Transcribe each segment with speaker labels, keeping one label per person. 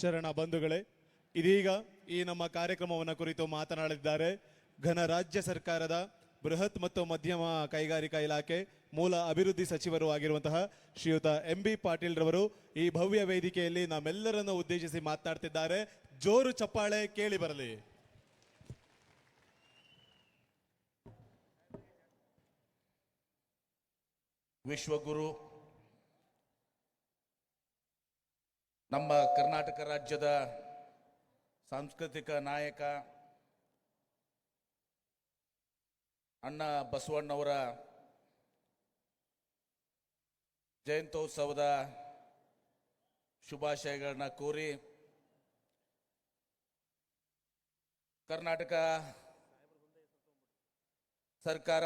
Speaker 1: ಶರಣ ಬಂಧುಗಳೇ, ಇದೀಗ ಈ ನಮ್ಮ ಕಾರ್ಯಕ್ರಮವನ್ನು ಕುರಿತು ಮಾತನಾಡಲಿದ್ದಾರೆ. ಘನ ರಾಜ್ಯ ಸರ್ಕಾರದ ಬೃಹತ್ ಮತ್ತು ಮಧ್ಯಮ ಕೈಗಾರಿಕಾ ಇಲಾಖೆ ಮೂಲ ಅಭಿವೃದ್ಧಿ ಸಚಿವರು ಆಗಿರುವಂತಹ ಶ್ರೀಯುತ ಎಂ ಬಿ ಪಾಟೀಲ್ ರವರು ಈ ಭವ್ಯ ವೇದಿಕೆಯಲ್ಲಿ ನಮ್ಮೆಲ್ಲರನ್ನು ಉದ್ದೇಶಿಸಿ ಮಾತನಾಡ್ತಿದ್ದಾರೆ. ಜೋರು ಚಪ್ಪಾಳೆ ಕೇಳಿ ಬರಲಿ.
Speaker 2: ವಿಶ್ವಗುರು ನಮ್ಮ ಕರ್ನಾಟಕ ರಾಜ್ಯದ ಸಾಂಸ್ಕೃತಿಕ ನಾಯಕ ಅಣ್ಣ ಬಸವಣ್ಣವರ ಜಯಂತ್ಯೋತ್ಸವದ ಶುಭಾಶಯಗಳನ್ನ ಕೋರಿ ಕರ್ನಾಟಕ ಸರ್ಕಾರ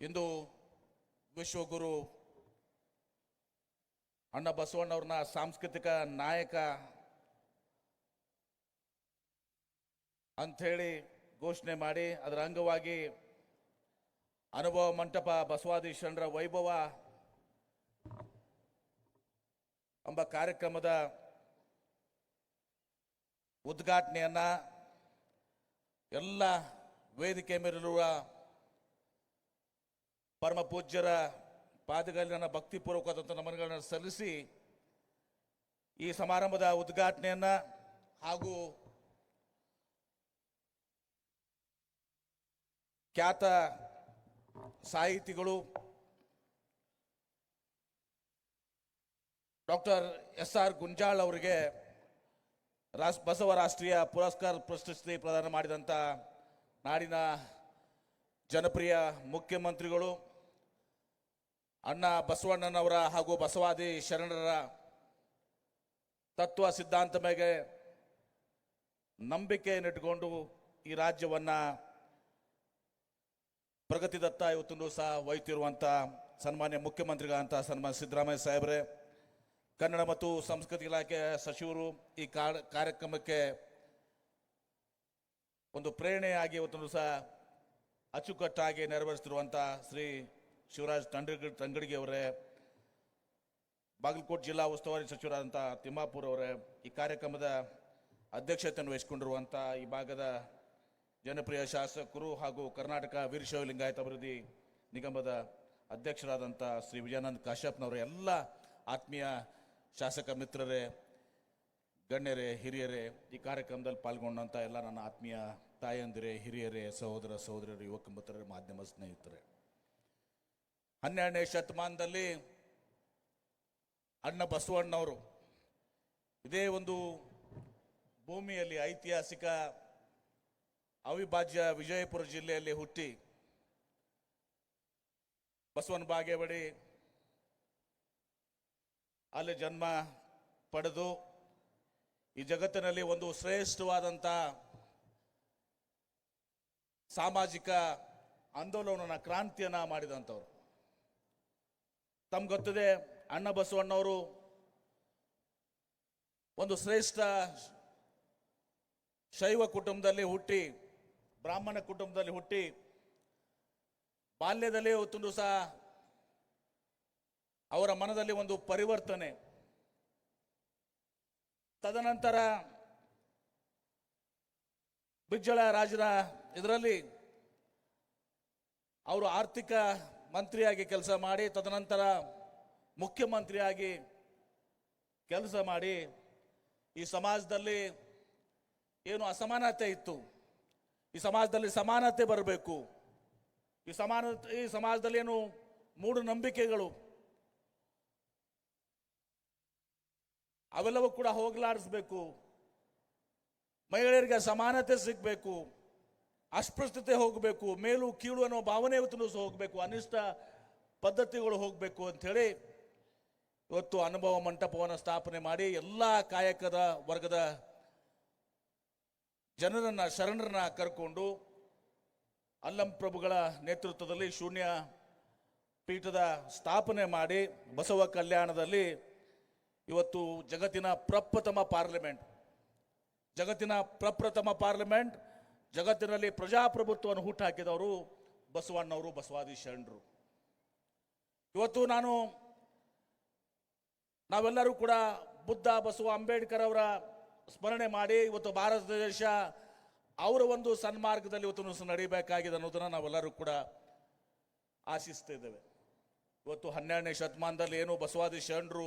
Speaker 2: ಇಂದು ವಿಶ್ವಗುರು ಅಣ್ಣ ಬಸವಣ್ಣವ್ರನ್ನ ಸಾಂಸ್ಕೃತಿಕ ನಾಯಕ ಅಂಥೇಳಿ ಘೋಷಣೆ ಮಾಡಿ ಅದರ ಅಂಗವಾಗಿ ಅನುಭವ ಮಂಟಪ ಬಸವಾದಿ ಶರಣರ ವೈಭವ ಎಂಬ ಕಾರ್ಯಕ್ರಮದ ಉದ್ಘಾಟನೆಯನ್ನ ಎಲ್ಲ ವೇದಿಕೆ ಮೇಲಿರುವ ಪರಮ ಪೂಜ್ಯರ ಪಾದಗಳಲ್ಲಿ ನನ್ನ ಭಕ್ತಿಪೂರ್ವಕವಾದಂಥ ನಮನಗಳನ್ನು ಸಲ್ಲಿಸಿ ಈ ಸಮಾರಂಭದ ಉದ್ಘಾಟನೆಯನ್ನ ಹಾಗೂ ಖ್ಯಾತ ಸಾಹಿತಿಗಳು ಡಾಕ್ಟರ್ ಎಸ್ ಆರ್ ಗುಂಜಾಳ್ ಅವರಿಗೆ ರಾಸ್, ಬಸವ ರಾಷ್ಟ್ರೀಯ ಪುರಸ್ಕಾರ ಪ್ರಶಸ್ತಿ ಪ್ರದಾನ ಮಾಡಿದಂಥ ನಾಡಿನ ಜನಪ್ರಿಯ ಮುಖ್ಯಮಂತ್ರಿಗಳು ಅಣ್ಣ ಬಸವಣ್ಣನವರ ಹಾಗೂ ಬಸವಾದಿ ಶರಣರ ತತ್ವ ಸಿದ್ಧಾಂತ ಮೇಲೆ ನಂಬಿಕೆಯನ್ನಿಟ್ಟುಕೊಂಡು ಈ ರಾಜ್ಯವನ್ನು ಪ್ರಗತಿದತ್ತ ಇವತ್ತು ಸಹ ಒಯ್ತಿರುವಂಥ ಸನ್ಮಾನ್ಯ ಮುಖ್ಯಮಂತ್ರಿಗಳಂತ ಸನ್ಮಾನ್ಯ ಸಿದ್ದರಾಮಯ್ಯ ಸಾಹೇಬ್ರೆ, ಕನ್ನಡ ಮತ್ತು ಸಂಸ್ಕೃತಿ ಇಲಾಖೆ ಸಚಿವರು ಈ ಕಾರ್ಯಕ್ರಮಕ್ಕೆ ಒಂದು ಪ್ರೇರಣೆಯಾಗಿ ಇವತ್ತು ಸಹ ಅಚ್ಚುಕಟ್ಟಾಗಿ ನೆರವೇರಿಸ್ತಿರುವಂಥ ಶ್ರೀ ಶಿವರಾಜ್ ತಂಡಗಿ ತಂಗಡಿಗೆ ಅವರೇ, ಬಾಗಲಕೋಟೆ ಜಿಲ್ಲಾ ಉಸ್ತುವಾರಿ ಸಚಿವರಾದಂಥ ತಿಮ್ಮಾಪುರ್ ಅವರೇ, ಈ ಕಾರ್ಯಕ್ರಮದ ಅಧ್ಯಕ್ಷತೆಯನ್ನು ವಹಿಸಿಕೊಂಡಿರುವಂಥ ಈ ಭಾಗದ ಜನಪ್ರಿಯ ಶಾಸಕರು ಹಾಗೂ ಕರ್ನಾಟಕ ವೀರಶೈವ ಲಿಂಗಾಯತ ಅಭಿವೃದ್ಧಿ ನಿಗಮದ ಅಧ್ಯಕ್ಷರಾದಂಥ ಶ್ರೀ ವಿಜಯಾನಂದ್ ಕಾಶ್ಯಪ್ನವರ, ಎಲ್ಲ ಆತ್ಮೀಯ ಶಾಸಕ ಮಿತ್ರರೇ, ಗಣ್ಯರೇ, ಹಿರಿಯರೇ, ಈ ಕಾರ್ಯಕ್ರಮದಲ್ಲಿ ಪಾಲ್ಗೊಂಡಂಥ ಎಲ್ಲ ನನ್ನ ಆತ್ಮೀಯ ತಾಯಂದಿರೇ, ಹಿರಿಯರೇ, ಸಹೋದರ ಸಹೋದರರು ಯುವಕ ಮಿತ್ರರೇ, ಮಾಧ್ಯಮ ಸ್ನೇಹಿತರೆ. ಹನ್ನೆರಡನೇ ಶತಮಾನದಲ್ಲಿ ಅಣ್ಣ ಬಸವಣ್ಣವರು ಇದೇ ಒಂದು ಭೂಮಿಯಲ್ಲಿ ಐತಿಹಾಸಿಕ ಅವಿಭಾಜ್ಯ ವಿಜಯಪುರ ಜಿಲ್ಲೆಯಲ್ಲಿ ಹುಟ್ಟಿ ಬಸವನ ಬಾಗೇವಾಡಿ ಅಲ್ಲಿ ಜನ್ಮ ಪಡೆದು ಈ ಜಗತ್ತಿನಲ್ಲಿ ಒಂದು ಶ್ರೇಷ್ಠವಾದಂಥ ಸಾಮಾಜಿಕ ಆಂದೋಲನ ಕ್ರಾಂತಿಯನ್ನ ಮಾಡಿದಂಥವ್ರು. ತಮ್ಗೆ ಗೊತ್ತಿದೆ, ಅಣ್ಣ ಬಸವಣ್ಣವರು ಒಂದು ಶ್ರೇಷ್ಠ ಶೈವ ಕುಟುಂಬದಲ್ಲಿ ಹುಟ್ಟಿ, ಬ್ರಾಹ್ಮಣ ಕುಟುಂಬದಲ್ಲಿ ಹುಟ್ಟಿ, ಬಾಲ್ಯದಲ್ಲಿ ಹೊತ್ತು ಸಹ ಅವರ ಮನದಲ್ಲಿ ಒಂದು ಪರಿವರ್ತನೆ. ತದನಂತರ ಬಿಜ್ಜಳ ರಾಜರ ಇದರಲ್ಲಿ ಅವರು ಆರ್ಥಿಕ ಮಂತ್ರಿಯಾಗಿ ಕೆಲಸ ಮಾಡಿ, ತದನಂತರ ಮುಖ್ಯಮಂತ್ರಿಯಾಗಿ ಕೆಲಸ ಮಾಡಿ, ಈ ಸಮಾಜದಲ್ಲಿ ಏನು ಅಸಮಾನತೆ ಇತ್ತು, ಈ ಸಮಾಜದಲ್ಲಿ ಸಮಾನತೆ ಬರಬೇಕು, ಈ ಸಮಾನ, ಈ ಸಮಾಜದಲ್ಲಿ ಏನು ಮೂಢನಂಬಿಕೆಗಳು ಅವೆಲ್ಲವೂ ಕೂಡ ಹೋಗಲಾಡಿಸ್ಬೇಕು, ಮಹಿಳೆಯರಿಗೆ ಸಮಾನತೆ ಸಿಗಬೇಕು. ಅಸ್ಪೃಶ್ಯತೆ ಹೋಗಬೇಕು, ಮೇಲು ಕೀಳು ಅನ್ನೋ ಭಾವನೆ ಇವತ್ತು ಹೋಗಬೇಕು, ಅನಿಷ್ಟ ಪದ್ಧತಿಗಳು ಹೋಗಬೇಕು ಅಂಥೇಳಿ ಇವತ್ತು ಅನುಭವ ಮಂಟಪವನ್ನು ಸ್ಥಾಪನೆ ಮಾಡಿ ಎಲ್ಲ ಕಾಯಕದ ವರ್ಗದ ಜನರನ್ನು, ಶರಣರನ್ನ ಕರ್ಕೊಂಡು ಅಲ್ಲಂ ಪ್ರಭುಗಳ ನೇತೃತ್ವದಲ್ಲಿ ಶೂನ್ಯ ಪೀಠದ ಸ್ಥಾಪನೆ ಮಾಡಿ ಬಸವ ಕಲ್ಯಾಣದಲ್ಲಿ ಇವತ್ತು ಜಗತ್ತಿನ ಪ್ರಪ್ರಥಮ ಪಾರ್ಲಿಮೆಂಟ್. ಜಗತ್ತಿನ ಪ್ರಪ್ರಥಮ ಪಾರ್ಲಿಮೆಂಟ್ ಜಗತ್ತಿನಲ್ಲಿ ಪ್ರಜಾಪ್ರಭುತ್ವವನ್ನು ಹುಟ್ಟುಹಾಕಿದವರು ಬಸವಣ್ಣವರು ಬಸವಾದಿ ಶರಣರು ಇವತ್ತು ನಾನು, ನಾವೆಲ್ಲರೂ ಕೂಡ ಬುದ್ಧ ಬಸವ ಅಂಬೇಡ್ಕರ್ ಅವರ ಸ್ಮರಣೆ ಮಾಡಿ ಇವತ್ತು ಭಾರತ ದೇಶ ಅವರ ಒಂದು ಸನ್ಮಾರ್ಗದಲ್ಲಿ ಇವತ್ತು ನಡಿಬೇಕಾಗಿದೆ ಅನ್ನೋದನ್ನ ನಾವೆಲ್ಲರೂ ಕೂಡ ಆಶಿಸ್ತಿದ್ದೇವೆ ಇವತ್ತು ಹನ್ನೆರಡನೇ ಶತಮಾನದಲ್ಲಿ ಏನು ಬಸವಾದಿ ಶರಣರು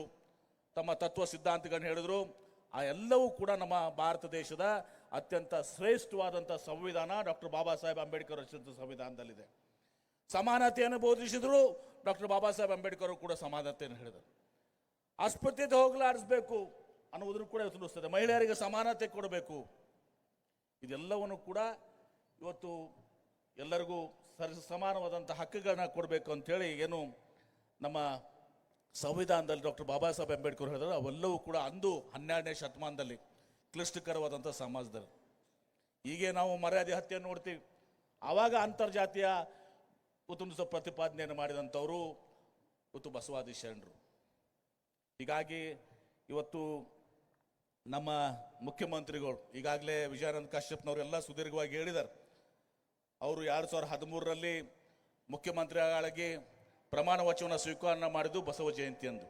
Speaker 2: ತಮ್ಮ ತತ್ವ ಸಿದ್ಧಾಂತಗಳನ್ನು ಹೇಳಿದ್ರು, ಆ ಎಲ್ಲವೂ ಕೂಡ ನಮ್ಮ ಭಾರತ ದೇಶದ ಅತ್ಯಂತ ಶ್ರೇಷ್ಠವಾದಂಥ ಸಂವಿಧಾನ ಡಾಕ್ಟರ್ ಬಾಬಾ ಸಾಹೇಬ್ ಅಂಬೇಡ್ಕರ್ ರಚಿಸಿದ ಸಂವಿಧಾನದಲ್ಲಿದೆ. ಸಮಾನತೆಯನ್ನು ಬೋಧಿಸಿದ್ರು ಡಾಕ್ಟರ್ ಬಾಬಾ ಸಾಹೇಬ್ ಅಂಬೇಡ್ಕರ್ ಕೂಡ ಸಮಾನತೆಯನ್ನು ಹೇಳಿದರು. ಅಸ್ಪೃಶ್ಯತೆ ಹೋಗಲಾಡಿಸ್ಬೇಕು ಅನ್ನುವುದನ್ನು ಕೂಡ ತಿಳಿಸ್ತದೆ ಮಹಿಳೆಯರಿಗೆ ಸಮಾನತೆ ಕೊಡಬೇಕು. ಇದೆಲ್ಲವನ್ನು ಕೂಡ ಇವತ್ತು ಎಲ್ಲರಿಗೂ ಸರಿ ಸಮಾನವಾದಂಥ ಹಕ್ಕುಗಳನ್ನ ಕೊಡಬೇಕು ಅಂಥೇಳಿ ಏನು ನಮ್ಮ ಸಂವಿಧಾನದಲ್ಲಿ ಡಾಕ್ಟರ್ ಬಾಬಾ ಸಾಹೇಬ್ ಅಂಬೇಡ್ಕರ್ ಹೇಳಿದ್ರು. ಅವೆಲ್ಲವೂ ಕೂಡ ಅಂದು ಹನ್ನೆರಡನೇ ಶತಮಾನದಲ್ಲಿ ಕ್ಲಿಷ್ಟಕರವಾದಂಥ ಸಮಾಜದಲ್ಲಿ ಹೀಗೆ ನಾವು ಮರ್ಯಾದೆ ಹತ್ಯೆ ನೋಡ್ತೀವಿ. ಆವಾಗ ಅಂತರ್ಜಾತಿಯ ಉತ್ತುಂಬಿಸ ಪ್ರತಿಪಾದನೆಯನ್ನು ಮಾಡಿದಂಥವರು ಇವತ್ತು ಬಸವಾದಿ ಶರಣರು ಹೀಗಾಗಿ ಇವತ್ತು ನಮ್ಮ ಮುಖ್ಯಮಂತ್ರಿಗಳು, ಈಗಾಗಲೇ ವಿಜಯಾನಂದ ಕಾಶ್ಯಪ್ನವರು ಎಲ್ಲ ಸುದೀರ್ಘವಾಗಿ ಹೇಳಿದ್ದಾರೆ. ಅವರು ಎರಡು ಸಾವಿರದ ಹದಿಮೂರರಲ್ಲಿ ಮುಖ್ಯಮಂತ್ರಿಗಳಾಗಿ ಪ್ರಮಾಣ ವಚನ ಸ್ವೀಕಾರ ಮಾಡಿದ್ದು ಬಸವ ಜಯಂತಿ ಅಂದು.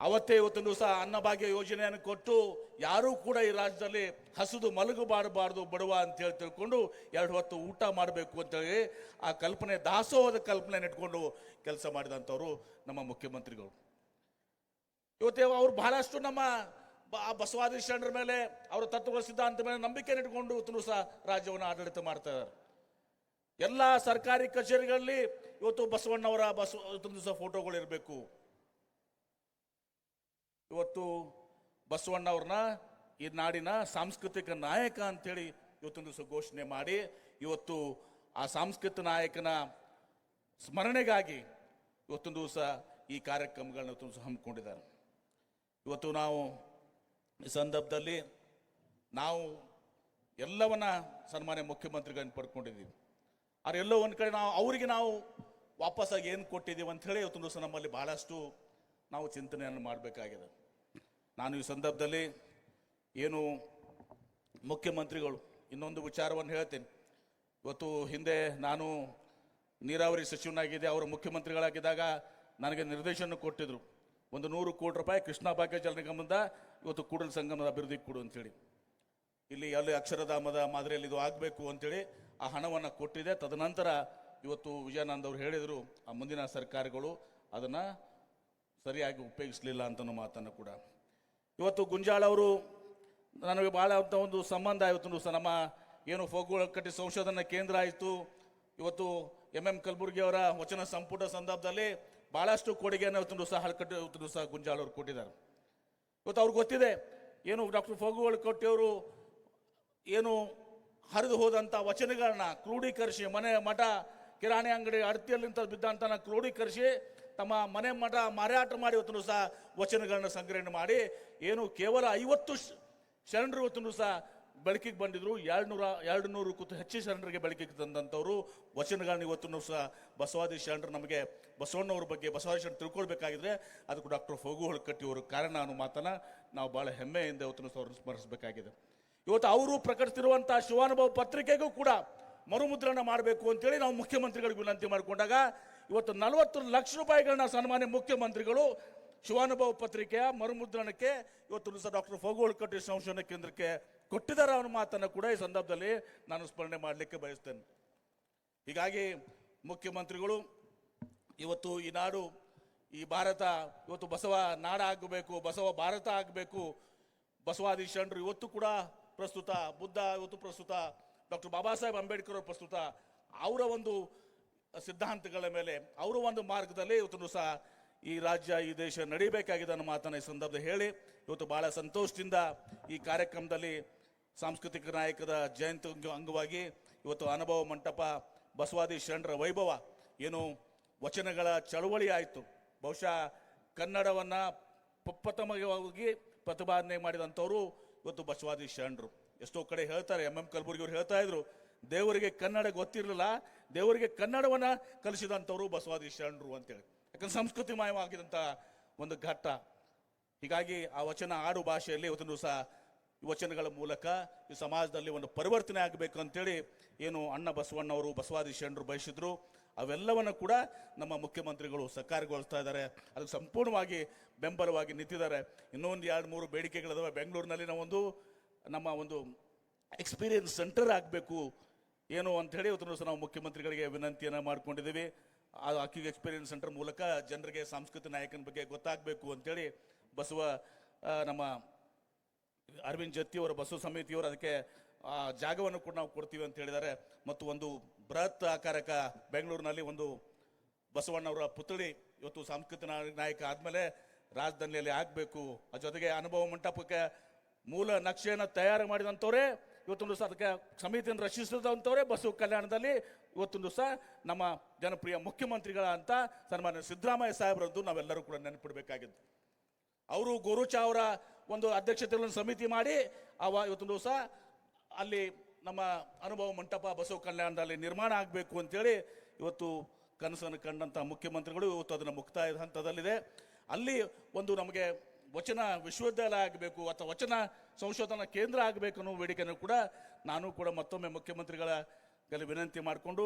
Speaker 2: ಅವತ್ತೇ ಇವತ್ತೊಂದು ದಿವಸ ಅನ್ನಭಾಗ್ಯ ಯೋಜನೆಯನ್ನು ಕೊಟ್ಟು ಯಾರೂ ಕೂಡ ಈ ರಾಜ್ಯದಲ್ಲಿ ಹಸಿದು ಮಲಗಬಾರಬಾರ್ದು ಬಡವ ಅಂತ ಹೇಳಿ ತಿಳ್ಕೊಂಡು ಎರಡು ಹೊತ್ತು ಊಟ ಮಾಡಬೇಕು ಅಂತೇಳಿ ಆ ಕಲ್ಪನೆ, ದಾಸೋಹದ ಕಲ್ಪನೆ ಇಟ್ಕೊಂಡು ಕೆಲಸ ಮಾಡಿದಂಥವ್ರು ನಮ್ಮ ಮುಖ್ಯಮಂತ್ರಿಗಳು. ಇವತ್ತೇ ಅವ್ರು ಬಹಳಷ್ಟು ನಮ್ಮ ಆ ಬಸವಾದಿ ಶರಣರ ಮೇಲೆ, ಅವರ ತತ್ವಗಳ ಸಿದ್ಧಾಂತ ಮೇಲೆ ನಂಬಿಕೆ ಇಟ್ಕೊಂಡು ಇವತ್ತು ಸಹ ರಾಜ್ಯವನ್ನು ಆಡಳಿತ ಮಾಡ್ತಾ ಇದ್ದಾರೆ. ಎಲ್ಲ ಸರ್ಕಾರಿ ಕಚೇರಿಗಳಲ್ಲಿ ಇವತ್ತು ಬಸವಣ್ಣವರ ಬಸವ, ಇವತ್ತೊಂದು ದಿವಸ ಫೋಟೋಗಳು ಇರಬೇಕು. ಇವತ್ತು ಬಸವಣ್ಣವ್ರನ್ನ ಈ ನಾಡಿನ ಸಾಂಸ್ಕೃತಿಕ ನಾಯಕ ಅಂತೇಳಿ ಇವತ್ತೊಂದು ದಿವಸ ಘೋಷಣೆ ಮಾಡಿ, ಇವತ್ತು ಆ ಸಾಂಸ್ಕೃತಿಕ ನಾಯಕನ ಸ್ಮರಣೆಗಾಗಿ ಇವತ್ತೊಂದು ದಿವಸ ಈ ಕಾರ್ಯಕ್ರಮಗಳನ್ನ ತುಂಬ ಹಮ್ಮಿಕೊಂಡಿದ್ದಾರೆ. ಇವತ್ತು ನಾವು ಈ ಸಂದರ್ಭದಲ್ಲಿ ನಾವು ಎಲ್ಲವನ್ನ ಸನ್ಮಾನ್ಯ ಮುಖ್ಯಮಂತ್ರಿಗಳನ್ನ ಪಡ್ಕೊಂಡಿದ್ದೀವಿ. ಆದ್ರೆ ಎಲ್ಲೋ ಒಂದು ಕಡೆ ನಾವು, ಅವರಿಗೆ ನಾವು ವಾಪಸ್ಸಾಗಿ ಏನು ಕೊಟ್ಟಿದ್ದೀವಿ ಅಂತ ಹೇಳಿ ಇವತ್ತೊಂದು ದಿವಸ ನಮ್ಮಲ್ಲಿ ಬಹಳಷ್ಟು ನಾವು ಚಿಂತನೆಯನ್ನು ಮಾಡಬೇಕಾಗಿದೆ. ನಾನು ಈ ಸಂದರ್ಭದಲ್ಲಿ ಏನು ಮುಖ್ಯಮಂತ್ರಿಗಳು ಇನ್ನೊಂದು ವಿಚಾರವನ್ನು ಹೇಳ್ತೇನೆ. ಇವತ್ತು ಹಿಂದೆ ನಾನು ನೀರಾವರಿ ಸಚಿವನಾಗಿದ್ದೆ, ಅವರು ಮುಖ್ಯಮಂತ್ರಿಗಳಾಗಿದ್ದಾಗ ನನಗೆ ನಿರ್ದೇಶನ ಕೊಟ್ಟಿದ್ರು. ಒಂದು ನೂರು ಕೋಟಿ ರೂಪಾಯಿ ಕೃಷ್ಣಾ ಭಾಗ್ಯ ಜಲ ನಿಗಮದ ಇವತ್ತು ಕೂಡಲ ಸಂಗಮದ ಅಭಿವೃದ್ಧಿ ಕೊಡು ಅಂತೇಳಿ. ಇಲ್ಲಿ ಅಲ್ಲಿ ಅಕ್ಷರಧಾಮದ ಮಾದರಿಯಲ್ಲಿ ಇದು ಆಗಬೇಕು ಅಂತೇಳಿ ಆ ಹಣವನ್ನು ಕೊಟ್ಟಿದೆ. ತದನಂತರ ಇವತ್ತು ವಿಜಯಾನಂದ್ ಅವರು ಹೇಳಿದರು, ಆ ಮುಂದಿನ ಸರ್ಕಾರಗಳು ಅದನ್ನು ಸರಿಯಾಗಿ ಉಪಯೋಗಿಸಲಿಲ್ಲ ಅಂತನೋ ಮಾತನ್ನು ಕೂಡ. ಇವತ್ತು ಗುಂಜಾಳ ಅವರು ನನಗೆ ಭಾಳ ಅಂತ ಒಂದು ಸಂಬಂಧ ಇವತ್ತು ಸಹ ನಮ್ಮ ಏನು ಕಟ್ಟಿ ಸಂಶೋಧನಾ ಕೇಂದ್ರ ಆಯಿತು. ಇವತ್ತು ಎಂ ಎಂ ಕಲಬುರ್ಗಿ ಅವರ ವಚನ ಸಂಪುಟ ಸಂದರ್ಭದಲ್ಲಿ ಭಾಳಷ್ಟು ಕೊಡುಗೆಯನ್ನು ಇವತ್ತು ಸಹ ಹಳಕಟ್ಟಿ ಇವತ್ತು ಸಹ ಗುಂಜಾಳ ಅವರು ಕೊಟ್ಟಿದ್ದಾರೆ. ಇವತ್ತು ಅವ್ರಿಗೆ ಗೊತ್ತಿದೆ ಏನು ಡಾಕ್ಟರ್ ಫೋಗೋಳ ಕೊಟ್ಟಿಯವರು ಏನು ಹರಿದು ಹೋದಂಥ ವಚನಗಳನ್ನ ಕ್ರೋಢೀಕರಿಸಿ, ಮನೆ ಮಠ ಕಿರಾಣಿ ಅಂಗಡಿ ಅಡತಿಯಲ್ಲಿಂತ ಬಿದ್ದಂತನ ಕ್ರೋಢೀಕರಿಸಿ ತಮ್ಮ ಮನೆ ಮಠ ಮಾರಾಟ ಮಾಡಿ ಇವತ್ತು ಸಹ ವಚನಗಳನ್ನ ಸಂಗ್ರಹಣೆ ಮಾಡಿ, ಏನು ಕೇವಲ ಐವತ್ತು ಶರಣರು ಇವತ್ತು ಸಹ ಬೆಳಕಿಗೆ ಬಂದಿದ್ರು. ಎರಡು ನೂರ ಎರಡು ನೂರಕ್ಕೂ ಹೆಚ್ಚು ಶರಣರಿಗೆ ಬೆಳಕಿಗೆ ತಂದಂಥವ್ರು ವಚನಗಳನ್ನ ಇವತ್ತು ಸಹ ಬಸವಾದಿ ಶರಣರು ನಮಗೆ ಬಸವಣ್ಣವ್ರ ಬಗ್ಗೆ, ಬಸವಾದಿ ಶರಣ ತಿಳ್ಕೊಳ್ಬೇಕಾಗಿದ್ರೆ ಅದಕ್ಕೂ ಡಾಕ್ಟರ್ ಫಗು ಕಟ್ಟಿಯವರು ಕಾರಣ ಅನ್ನೋ ಮಾತನ್ನ ನಾವು ಬಹಳ ಹೆಮ್ಮೆಯಿಂದ ಇವತ್ತು ಸಹ ಅವ್ರನ್ನ ಸ್ಮರಿಸಬೇಕಾಗಿದೆ. ಇವತ್ತು ಅವರು ಪ್ರಕಟಿಸಿರುವಂಥ ಶಿವಾನುಭವ ಪತ್ರಿಕೆಗೂ ಕೂಡ ಮರುಮುದ್ರಣ ಮಾಡಬೇಕು ಅಂತೇಳಿ ನಾವು ಮುಖ್ಯಮಂತ್ರಿಗಳಿಗೆ ವಿನಂತಿ ಮಾಡಿಕೊಂಡಾಗ ಇವತ್ತು ನಲವತ್ತು ಲಕ್ಷ ರೂಪಾಯಿಗಳನ್ನ ಸನ್ಮಾನ್ಯ ಮುಖ್ಯಮಂತ್ರಿಗಳು ಶಿವಾನುಭವ ಪತ್ರಿಕೆಯ ಮರುಮುದ್ರಣಕ್ಕೆ ಇವತ್ತು ಸಹ ಡಾಕ್ಟರ್ ಫೋಗೋಳ್ಕಟ್ಟಿ ಸಂಶೋಧನಾ ಕೇಂದ್ರಕ್ಕೆ ಕೊಟ್ಟಿದ್ದಾರೆ ಅವನ ಮಾತನ್ನು ಕೂಡ ಈ ಸಂದರ್ಭದಲ್ಲಿ ನಾನು ಸ್ಮರಣೆ ಮಾಡಲಿಕ್ಕೆ ಬಯಸ್ತೇನೆ. ಹೀಗಾಗಿ ಮುಖ್ಯಮಂತ್ರಿಗಳು, ಇವತ್ತು ಈ ನಾಡು, ಈ ಭಾರತ, ಇವತ್ತು ಬಸವ ನಾಡ ಆಗಬೇಕು, ಬಸವ ಭಾರತ ಆಗಬೇಕು, ಬಸವಾದಿ ಶರಣರು ಇವತ್ತು ಕೂಡ ಪ್ರಸ್ತುತ, ಬುದ್ಧ ಇವತ್ತು ಪ್ರಸ್ತುತ, ಡಾಕ್ಟರ್ ಬಾಬಾ ಸಾಹೇಬ್ ಅಂಬೇಡ್ಕರ್ ಪ್ರಸ್ತುತ, ಅವರ ಒಂದು ಸಿದ್ಧಾಂತಗಳ ಮೇಲೆ ಅವರು ಒಂದು ಮಾರ್ಗದಲ್ಲಿ ಇವತ್ತು ಸಹ ಈ ರಾಜ್ಯ, ಈ ದೇಶ ನಡೀಬೇಕಾಗಿದೆ ಅನ್ನೋ ಮಾತನ್ನ ಈ ಸಂದರ್ಭದಲ್ಲಿ ಹೇಳಿ. ಇವತ್ತು ಬಹಳ ಸಂತೋಷದಿಂದ ಈ ಕಾರ್ಯಕ್ರಮದಲ್ಲಿ ಸಾಂಸ್ಕೃತಿಕ ನಾಯಕರ ಜಯಂತಿ ಅಂಗ- ಅಂಗವಾಗಿ ಇವತ್ತು ಅನುಭವ ಮಂಟಪ ಬಸವಾದಿ ಶರಣರ ವೈಭವ ಏನು ವಚನಗಳ ಚಳುವಳಿ ಆಯಿತು. ಬಹುಶಃ ಕನ್ನಡವನ್ನು ಪ್ರಪ್ರಥಮವಾಗಿ ಪ್ರತಿಪಾದನೆ ಮಾಡಿದಂಥವರು ಇವತ್ತು ಬಸವಾದಿ ಶರಣರು. ಎಷ್ಟೋ ಕಡೆ ಹೇಳ್ತಾರೆ ಎಂ ಎಂ ಕಲಬುರ್ಗಿ ಅವರು ಹೇಳ್ತಾ ಇದ್ರು ದೇವರಿಗೆ ಕನ್ನಡ ಗೊತ್ತಿರಲಿಲ್ಲ, ದೇವರಿಗೆ ಕನ್ನಡವನ್ನ ಕಲಿಸಿದಂಥವ್ರು ಬಸವಾದಿ ಶರಣರು ಅಂತೇಳಿ ಯಾಕಂದ್ರೆ ಸಂಸ್ಕೃತಿಮಯವಾಗಿದಂಥ ಒಂದು ಘಟ್ಟ. ಹೀಗಾಗಿ ಆ ವಚನ ಆಡು ಭಾಷೆಯಲ್ಲಿ ಇವತ್ತು ಸಹ ವಚನಗಳ ಮೂಲಕ ಈ ಸಮಾಜದಲ್ಲಿ ಒಂದು ಪರಿವರ್ತನೆ ಆಗಬೇಕು ಅಂತೇಳಿ ಏನು ಅಣ್ಣ ಬಸವಣ್ಣವರು, ಬಸವಾದಿ ಶರಣರು ಬಯಸಿದ್ರು. ಅವೆಲ್ಲವನ್ನು ಕೂಡ ನಮ್ಮ ಮುಖ್ಯಮಂತ್ರಿಗಳು ಸಕಾರಗೊಳಿಸ್ತಾ ಇದ್ದಾರೆ. ಅದಕ್ಕೆ ಸಂಪೂರ್ಣವಾಗಿ ಬೆಂಬಲವಾಗಿ ನಿಂತಿದ್ದಾರೆ. ಇನ್ನೊಂದು ಎರಡು ಮೂರು ಬೇಡಿಕೆಗಳಿದಾವೆ. ಬೆಂಗಳೂರಿನಲ್ಲಿ ನಾವೊಂದು ನಮ್ಮ ಒಂದು ಎಕ್ಸ್ಪೀರಿಯನ್ಸ್ ಸೆಂಟರ್ ಆಗಬೇಕು ಏನು ಅಂತ ಹೇಳಿ ಇವತ್ತು ಸಹ ನಾವು ಮುಖ್ಯಮಂತ್ರಿಗಳಿಗೆ ವಿನಂತಿಯನ್ನು ಮಾಡ್ಕೊಂಡಿದ್ದೀವಿ. ಆ ಅಕ್ಕಿ ಎಕ್ಸ್ಪೀರಿಯನ್ಸ್ ಸೆಂಟರ್ ಮೂಲಕ ಜನರಿಗೆ ಸಾಂಸ್ಕೃತಿಕ ನಾಯಕನ ಬಗ್ಗೆ ಗೊತ್ತಾಗಬೇಕು ಅಂತೇಳಿ ಬಸವ ಆ, ನಮ್ಮ ಅರವಿಂದ್ ಜತ್ತಿಯವರ ಬಸವ ಸಮಿತಿಯವರು ಅದಕ್ಕೆ ಆ ಜಾಗವನ್ನು ಕೂಡ ನಾವು ಕೊಡ್ತೀವಿ ಅಂತ ಹೇಳಿದ್ದಾರೆ. ಮತ್ತು ಒಂದು ಬೃಹತ್ ಆಕಾರಕ ಬೆಂಗಳೂರಿನಲ್ಲಿ ಒಂದು ಬಸವಣ್ಣವರ ಪುತ್ಥಳಿ ಇವತ್ತು ಸಾಂಸ್ಕೃತಿಕ ನಾಯಕ ಆದಮೇಲೆ ರಾಜಧಾನಿಯಲ್ಲಿ ಆಗಬೇಕು. ಅದ್ರ ಜೊತೆಗೆ ಅನುಭವ ಮಂಟಪಕ್ಕೆ ಮೂಲ ನಕ್ಷೆಯನ್ನು ತಯಾರು ಮಾಡಿದಂಥವರೇ ಇವತ್ತೊಂದು ದಿವಸ ಅದಕ್ಕೆ ಸಮಿತಿಯನ್ನು ರಚಿಸಿದಂಥವರೇ ಬಸವ ಕಲ್ಯಾಣದಲ್ಲಿ ಇವತ್ತೊಂದು ದಿವಸ ನಮ್ಮ ಜನಪ್ರಿಯ ಮುಖ್ಯಮಂತ್ರಿಗಳ ಅಂತ ಸನ್ಮಾನ್ಯ ಸಿದ್ದರಾಮಯ್ಯ ಸಾಹೇಬರದ್ದು ನಾವೆಲ್ಲರೂ ಕೂಡ ನೆನಪಿಡಬೇಕಾಗಿದ್ದು ಅವರು ಗೋರುಚಾ ಅವರ ಒಂದು ಅಧ್ಯಕ್ಷತೆಗಳನ್ನು ಸಮಿತಿ ಮಾಡಿ ಅವ ಇವತ್ತೊಂದು ದಿವಸ ಅಲ್ಲಿ ನಮ್ಮ ಅನುಭವ ಮಂಟಪ ಬಸವ ಕಲ್ಯಾಣದಲ್ಲಿ ನಿರ್ಮಾಣ ಆಗಬೇಕು ಅಂತೇಳಿ ಇವತ್ತು ಕನಸನ್ನು ಕಂಡಂಥ ಮುಖ್ಯಮಂತ್ರಿಗಳು ಇವತ್ತು ಅದನ್ನು ಮುಕ್ತಾಯದ ಹಂತದಲ್ಲಿದೆ. ಅಲ್ಲಿ ಒಂದು ನಮಗೆ ವಚನ ವಿಶ್ವವಿದ್ಯಾಲಯ ಆಗಬೇಕು ಅಥವಾ ವಚನ ಸಂಶೋಧನಾ ಕೇಂದ್ರ ಆಗಬೇಕು ಅನ್ನೋ ಬೇಡಿಕೆಯನ್ನು ಕೂಡ ನಾನು ಕೂಡ ಮತ್ತೊಮ್ಮೆ ಮುಖ್ಯಮಂತ್ರಿಗಳ ವಿನಂತಿ ಮಾಡಿಕೊಂಡು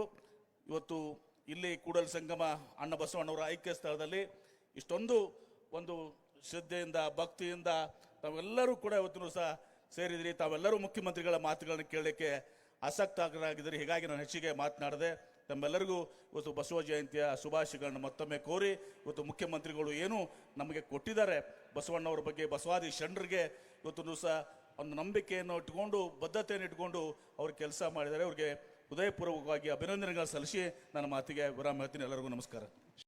Speaker 2: ಇವತ್ತು ಇಲ್ಲಿ ಕೂಡಲ ಸಂಗಮ ಅಣ್ಣ ಬಸವಣ್ಣವರ ಐಕ್ಯ ಸ್ಥಳದಲ್ಲಿ ಇಷ್ಟೊಂದು ಒಂದು ಶ್ರದ್ಧೆಯಿಂದ, ಭಕ್ತಿಯಿಂದ ತಾವೆಲ್ಲರೂ ಕೂಡ ಇವತ್ತಿನ ಸಹ ಸೇರಿದ್ರಿ. ತಾವೆಲ್ಲರೂ ಮುಖ್ಯಮಂತ್ರಿಗಳ ಮಾತುಗಳನ್ನು ಕೇಳಲಿಕ್ಕೆ ಆಸಕ್ತರಾಗಿದ್ದೀರಿ ಹೀಗಾಗಿ ನಾನು ಹೆಚ್ಚಿಗೆ ಮಾತನಾಡಿದೆ ತಮ್ಮೆಲ್ಲರಿಗೂ ಇವತ್ತು ಬಸವ ಜಯಂತಿಯ ಶುಭಾಶಯಗಳನ್ನು ಮತ್ತೊಮ್ಮೆ ಕೋರಿ ಇವತ್ತು ಮುಖ್ಯಮಂತ್ರಿಗಳು ಏನು ನಮಗೆ ಕೊಟ್ಟಿದ್ದಾರೆ. ಬಸವಣ್ಣವರ ಬಗ್ಗೆ ಬಸವಾದಿ ಶರಣರಿಗೆ ಇವತ್ತು ದಿವಸ ಒಂದು ನಂಬಿಕೆಯನ್ನು ಇಟ್ಕೊಂಡು ಬದ್ಧತೆಯನ್ನು ಇಟ್ಕೊಂಡು ಅವರು ಕೆಲಸ ಮಾಡಿದ್ದಾರೆ. ಅವ್ರಿಗೆ ಹೃದಯಪೂರ್ವಕವಾಗಿ ಅಭಿನಂದನೆಗಳು ಸಲ್ಲಿಸಿ ನನ್ನ ಮಾತಿಗೆ ವಿರಾಮ ಹೇಳ್ತೀನಿ. ಎಲ್ಲರಿಗೂ ನಮಸ್ಕಾರ.